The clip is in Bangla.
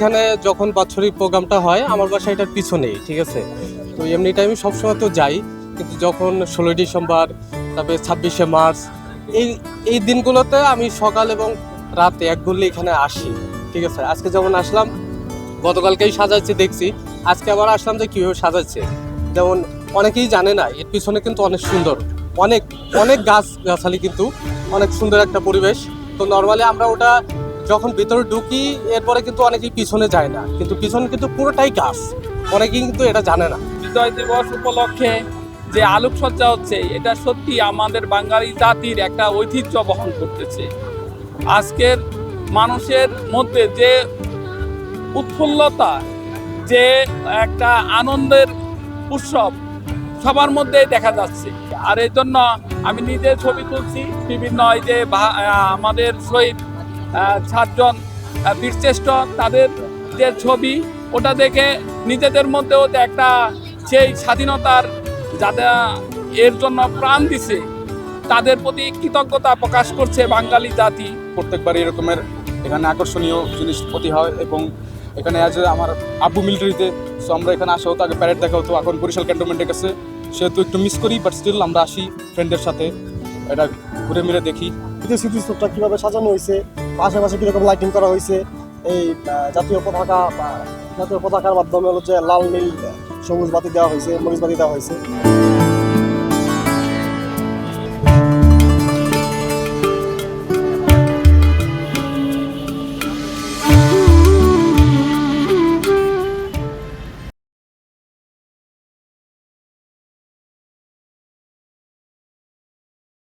এখানে যখন বাৎসরিক প্রোগ্রামটা হয়, আমার বাসা এটার পিছনেই, ঠিক আছে? তো এমনি টাইমে সবসময় তো যাই, কিন্তু যখন ষোলোই ডিসেম্বর, তারপরে ছাব্বিশে মার্চ, এই এই দিনগুলোতে আমি সকাল এবং রাতে এক গুলি এখানে আসি, ঠিক আছে? আজকে যেমন আসলাম, গতকালকেই সাজাচ্ছে দেখছি। আজকে আবার আসলাম যে কীভাবে সাজাচ্ছে যেমন অনেকেই জানে না, এর পিছনে কিন্তু অনেক সুন্দর, অনেক অনেক গাছ গাছালি কিন্তু অনেক সুন্দর একটা পরিবেশ। তো নর্মালি আমরা ওটা যখন ভিতরে ঢুকি, এরপরে কিন্তু অনেকেই পিছনে যায় না। কিন্তু পিছনে কিন্তু পুরোটাই গাছ। অনেকেই কিন্তু এটা জানে না। বিজয় দিবস উপলক্ষে যে আলোকসজ্জা হচ্ছে, এটা সত্যি আমাদের বাঙালি জাতির একটা ঐতিহ্য বহন করতেছে। আজকের মানুষের মধ্যে যে উৎফুল্লতা, যে একটা আনন্দের উৎসব, সবার মধ্যেই দেখা যাচ্ছে। আর এই জন্য আমি নিজে ছবি তুলছি, বিভিন্ন এই যে আমাদের শহীদ সাতজন বীরশ্রেষ্ঠ তাদের যে ছবি, ওটা দেখে নিজেদের মধ্যেও একটা সেই স্বাধীনতার যাদের এর জন্য প্রাণ দিছে, তাদের প্রতি কৃতজ্ঞতা প্রকাশ করছে বাঙালি জাতি। প্রত্যেকবার এরকমের এখানে আকর্ষণীয় জিনিস প্রতি হয় এবং এখানে আজ আমার আব্বু মিলিটারিতে সো আমরা এখানে আসা হতো, আগে প্যারেড দেখা হতো, এখন বরিশাল ক্যান্টনমেন্টের কাছে, সেহেতু একটু মিস করি বাট স্টিল আমরা আসি ফ্রেন্ডের সাথে, এটা ঘুরে মিলে দেখি। দ্বিতীয় স্মৃতিস্তূপটা কীভাবে সাজানো হয়েছে আশেপাশে কীরকম লাইটিং করা হয়েছে, এই জাতীয় পতাকা জাতীয় পতাকার মাধ্যমে হলো যে লাল, নীল, সবুজ বাতি দেওয়া হয়েছে, মরিচ বাতি দেওয়া হয়েছে।